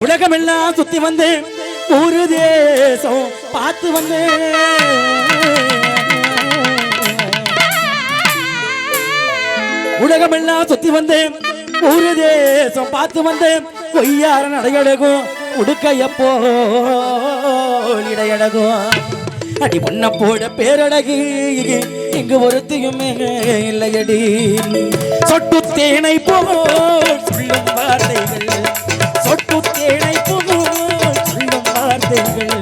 உலகமெல்லாம் சுத்தி வந்து ஒரு தேசம் பார்த்து வந்து உலகமெல்லாம் சுத்தி வந்து ஒரு தேசம் பார்த்து வந்து கொய்யார நடையழகும் உடுக்கையப்போ இடையழகும். அடி பொண்ண போட பேரழகு இங்கு ஒருத்தையுமே இல்லையடி. சொட்டு தேனை போ சொல்லும் பட்டு தேனை போல் சொல்லும் வார்த்தைகள்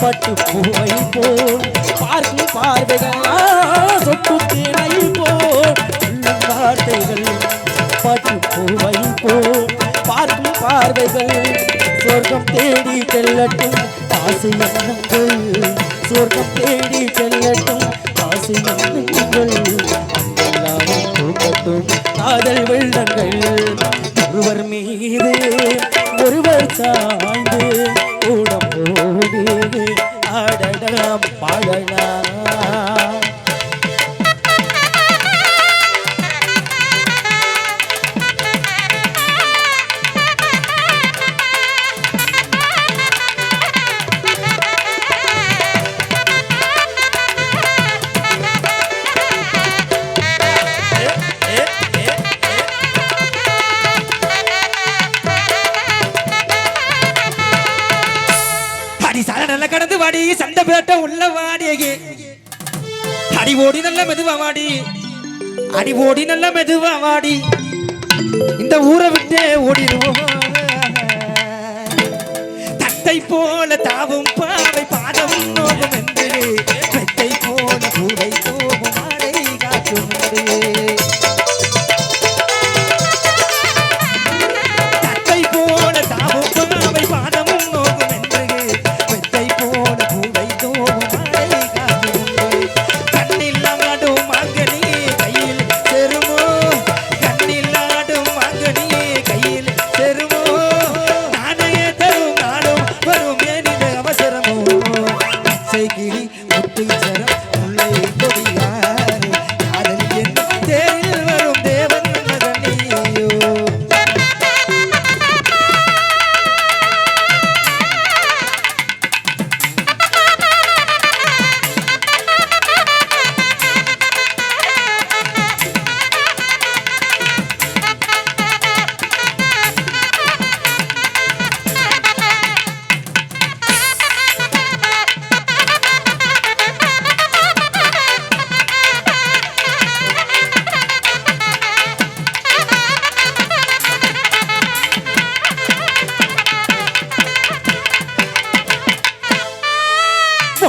பட்டு பூவை போல் பார்க்கும் பார்வைகள் ஆ, சொட்டு தேனை போல் சொல்லும் வார்த்தைகள் பட்டு பூவை போல் பார்க்கும் பார்வைகள் சொர்க்கம் தேடி செல்லட்டும் ஆசை எண்ணங்கள் சொர்க்கம் தேடி செல்லட்டும் ஆசை எண்ணங்கள் காதல் வெள்ளன் ஆடலாம் சண்டை பேட்ட உள்ள வாடியே அடி ஓடி நல்ல மெதுவா வாடி. அடி ஓடி நல்ல மெதுவா வாடி. இந்த ஊரை விட்டே ஓடிடுவோம். தத்தை போல தாவும் பாவை முத்தை சரம். முல்லை கொடியாறு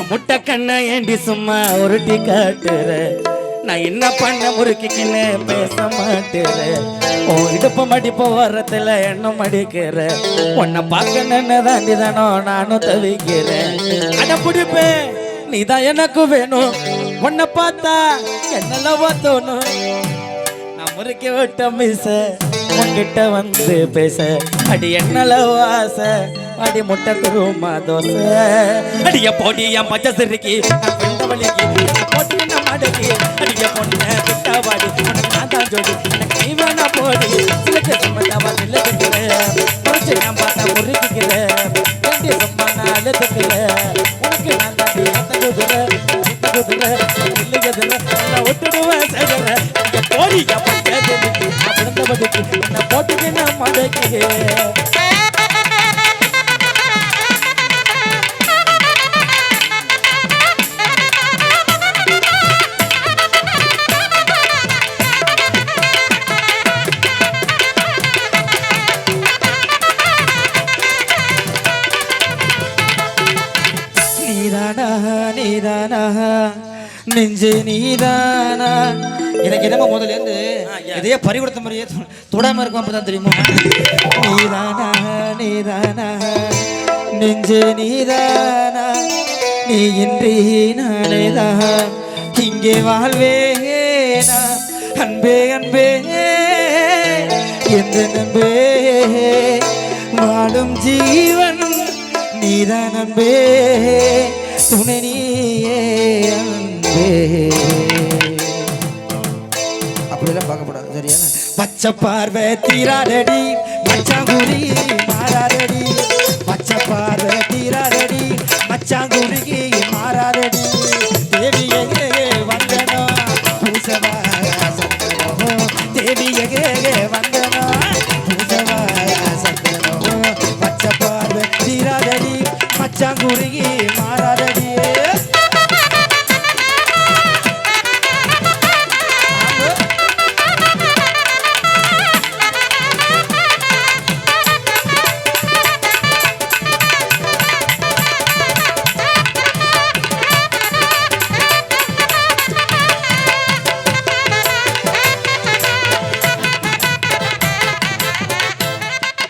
முட்டை கண்ணை ஏண்டி சும்மா உருட்டி காட்டுற? நான் என்ன பண்ண முறுக்கிக்கின்னு பேச மாட்டேற? உன் இடுப்பு மடிப்பு வரத்துல எண்ணம் மடிக்கிற உன்னை பார்க்க நின்று தாண்டி தானோ நானும் தவிக்கிறேன். அட பிடிப்பேன் நீ தான் எனக்கு வேணும். உன்னை பார்த்தா என்னெல்லாம் தோணும். நான் முறுக்கி விட்ட மீச. உன்கிட்ட வந்து பேச. அடி என்னல வாச. அடி முட்டை குருமா தோசை. அடிய போடி என் பச்சை சிறுக்கி. நான் பிறந்த வழிக்கு போட்டி என்ன மடக்கி. அடிய பொண்ணு கிட்ட வாடி. நான் தான் ஜோடி. எனக்கு நீ வேணா போடி. சிலக்கு நிலத்துக்கிறேன் நான் பார்த்தா முறுக்கிக்கிறேன் சும்மா நான் அழுத்துக்கிறேன் உனக்கு நான் குதிரை குதிரை இல்லை நான் போடி என் பச்சை சிறுக்கி நான் பிறந்த என்ன நீதானா நீதானா? நெஞ்சு நீதானா? எனக்கு என்னமோ முதல்ல இருந்து எதையோ பறி கொடுத்த மாதிரியே தொடாம இருக்கும் அப்பதான் தெரியுமா? நீதானா நீதானா? நெஞ்சு நீதானா? நீ இன்றி நானேதான் இங்கே வாழ்வேனா? அன்பே அன்பே. எந்த நம்பே. வாழும் ஜீவன் நீதான் அன்பே துணை நீயே பச்சை பார்வை தீராடடி மச்சாங்குடி மாறாடடி பச்சை பார்வை தீராடடி மச்சாங்குருகி